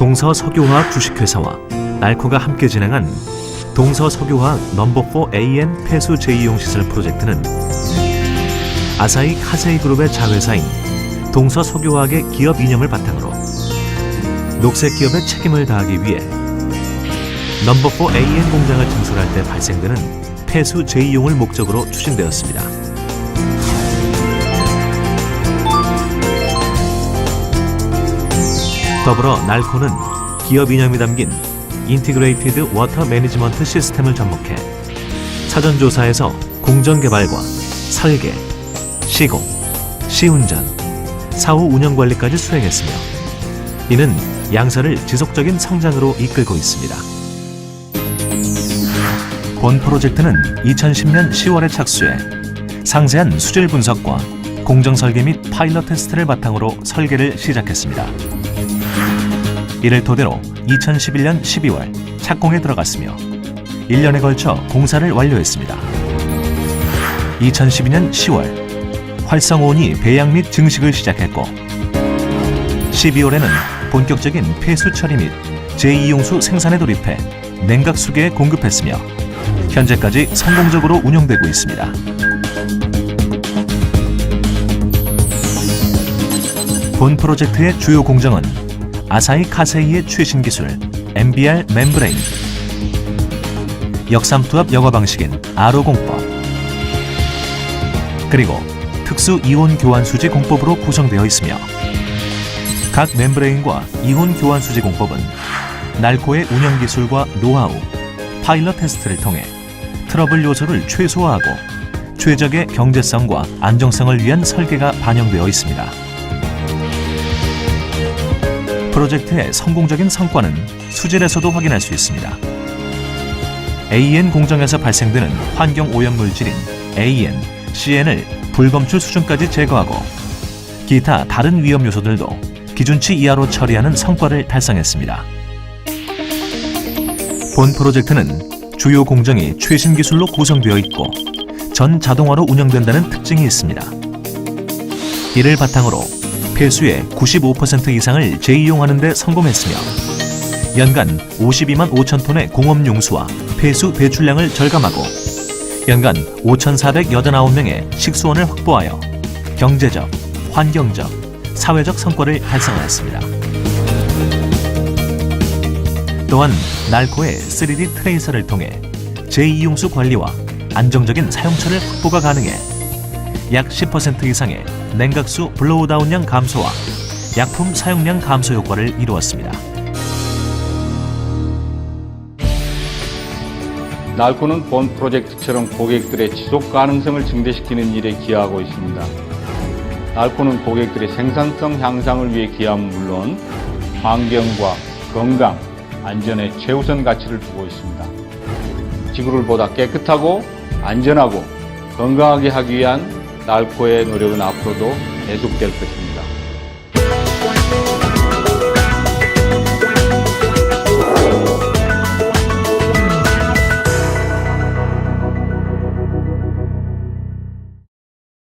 동서 석유화학 주식회사와 날코가 함께 진행한 동서 석유화학 넘버4 AN 폐수 재이용 시설 프로젝트는 아사히 카세이 그룹의 자회사인 동서 석유화학의 기업 이념을 바탕으로 녹색 기업의 책임을 다하기 위해 넘버4 AN 공장을 증설할 때 발생되는 폐수 재이용을 목적으로 추진되었습니다. 더불어 날코는 기업 이념이 담긴 인티그레이티드 워터 매니지먼트 시스템을 접목해 사전 조사에서 공정 개발과 설계, 시공, 시운전, 사후 운영 관리까지 수행했으며 이는 양사를 지속적인 성장으로 이끌고 있습니다. 본 프로젝트는 2010년 10월에 착수해 상세한 수질 분석과 공정 설계 및 파일럿 테스트를 바탕으로 설계를 시작했습니다. 이를 토대로 2011년 12월 착공에 들어갔으며 1년에 걸쳐 공사를 완료했습니다. 2012년 10월 활성온이 배양 및 증식을 시작했고 12월에는 본격적인 폐수 처리 및 제2용수 생산에 돌입해 냉각 수계에 공급했으며 현재까지 성공적으로 운영되고 있습니다. 본 프로젝트의 주요 공정은 아사히 카세이의 최신 기술 MBR 멤브레인, 역삼투압 여과 방식인 RO 공법, 그리고 특수 이온 교환 수지 공법으로 구성되어 있으며 각 멤브레인과 이온 교환 수지 공법은 날코의 운영 기술과 노하우, 파일럿 테스트를 통해 트러블 요소를 최소화하고 최적의 경제성과 안정성을 위한 설계가 반영되어 있습니다. 프로젝트의 성공적인 성과는 수질에서도 확인할 수 있습니다. AN 공정에서 발생되는 환경 오염 물질인 AN, CN을 불검출 수준까지 제거하고 기타 다른 위험 요소들도 기준치 이하로 처리하는 성과를 달성했습니다. 본 프로젝트는 주요 공정이 최신 기술로 구성되어 있고 전 자동화로 운영된다는 특징이 있습니다. 이를 바탕으로 폐수의 95% 이상을 재이용하는 데 성공했으며 연간 52만 5천 톤의 공업 용수와 폐수 배출량을 절감하고 연간 5,489명의 식수원을 확보하여 경제적, 환경적, 사회적 성과를 달성하였습니다. 또한 날코의 3D 트레이서를 통해 제2용수 관리와 안정적인 사용처를 확보가 가능해 약 10% 이상의 냉각수 블로우다운량 감소와 약품 사용량 감소 효과를 이루었습니다. 날코는 본 프로젝트처럼 고객들의 지속 가능성을 증대시키는 일에 기여하고 있습니다. 날코는 고객들의 생산성 향상을 위해 기여함은 물론 환경과 건강, 안전에 최우선 가치를 두고 있습니다. 지구를 보다 깨끗하고 안전하고 건강하게 하기 위한 날코의 노력은 앞으로도 계속될 것입니다.